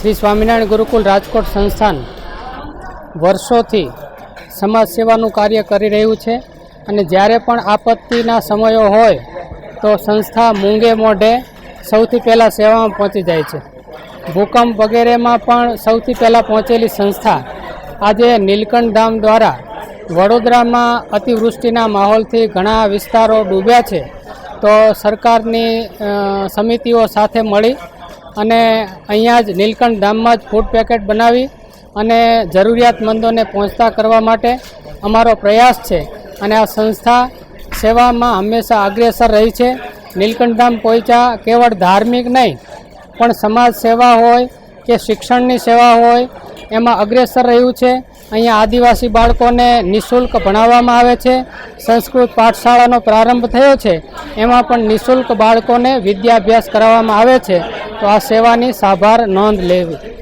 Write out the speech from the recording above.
શ્રી સ્વામિનારાયણ ગુરુકુલ રાજકોટ સંસ્થાન વર્ષોથી સમાજ સેવાનું કાર્ય કરી રહ્યું છે અને જ્યારે પણ આપત્તિના સમયો હોય તો સંસ્થા મૂંગે મોઢે સૌથી પહેલાં સેવામાં પહોંચી જાય છે. ભૂકંપ વગેરેમાં પણ સૌથી પહેલાં પહોંચેલી સંસ્થા આજે નીલકંઠ ધામ દ્વારા વડોદરામાં અતિવૃષ્ટિના માહોલથી ઘણા વિસ્તારો ડૂબ્યા છે. તો સરકારની સમિતિઓ સાથે મળી અને અહીંયા જ નીલકંઠ ધામમાં જ ફૂડ પેકેટ બનાવી અને જરૂરિયાતમંદોને પહોંચતા કરવા માટે અમારો પ્રયાસ છે. અને આ સંસ્થા સેવામાં હંમેશા અગ્રેસર રહી છે. નીલકંઠ ધામ પોઈચા કેવળ ધાર્મિક નહીં, પણ સમાજ સેવા હોય કે શિક્ષણની સેવા હોય, એમાં અગ્રેસર રહ્યું છે. અહીંયા આદિવાસી બાળકોને નિઃશુલ્ક ભણાવવામાં આવે છે. સંસ્કૃત પાઠશાળાનો પ્રારંભ થયો છે. એમાં પણ નિઃશુલ્ક બાળકોને વિદ્યાભ્યાસ કરાવવામાં આવે છે. તો આ સેવાની સાભાર નોંધ લેવી.